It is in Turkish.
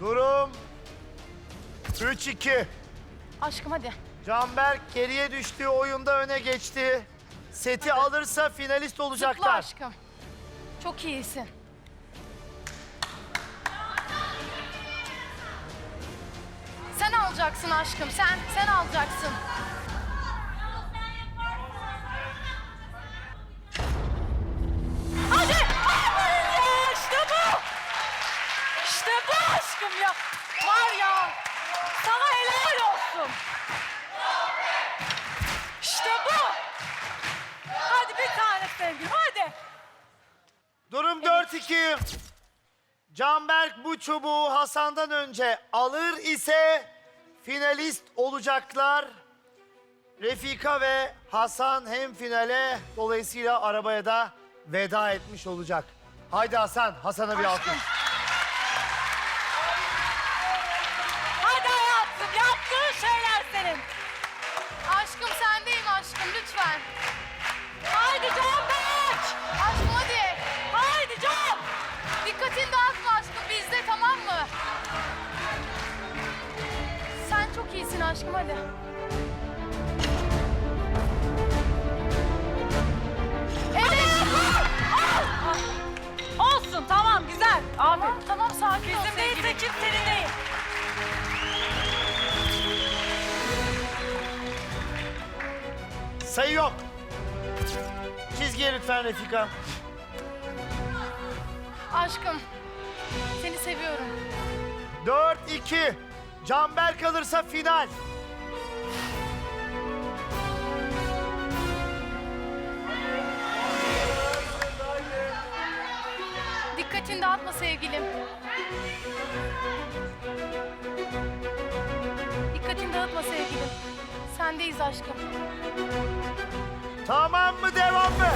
Durum 3-2. Aşkım hadi. Canberk geriye düştü, oyunda öne geçti. Seti Hadi. alırsa finalist Zıpla olacaklar. aşkım. Çok iyisin. Sen alacaksın aşkım sen. Sen alacaksın. Var ya. Sana helal olsun. İşte bu. Hadi bir tane sevgilim hadi. Durum 4-2. Canberk bu çubuğu Hasan'dan önce alır ise finalist olacaklar. Refika ve Hasan hem finale dolayısıyla arabaya da veda etmiş olacak. Haydi Hasan, Hasan'a bir alkış. Aşkım hadi. Evet. Olsun tamam güzel. Abi. Tamam tamam sakin ol Bizim sevgilim. değilse kimsenin değil. Sayı yok. Çizgiye lütfen Refika. Aşkım seni seviyorum. 4-2. Canberk alırsa final. Dikkatini dağıtma sevgilim. Dikkatini dağıtma sevgilim. Sendeyiz aşkım. Tamam mı devam mı?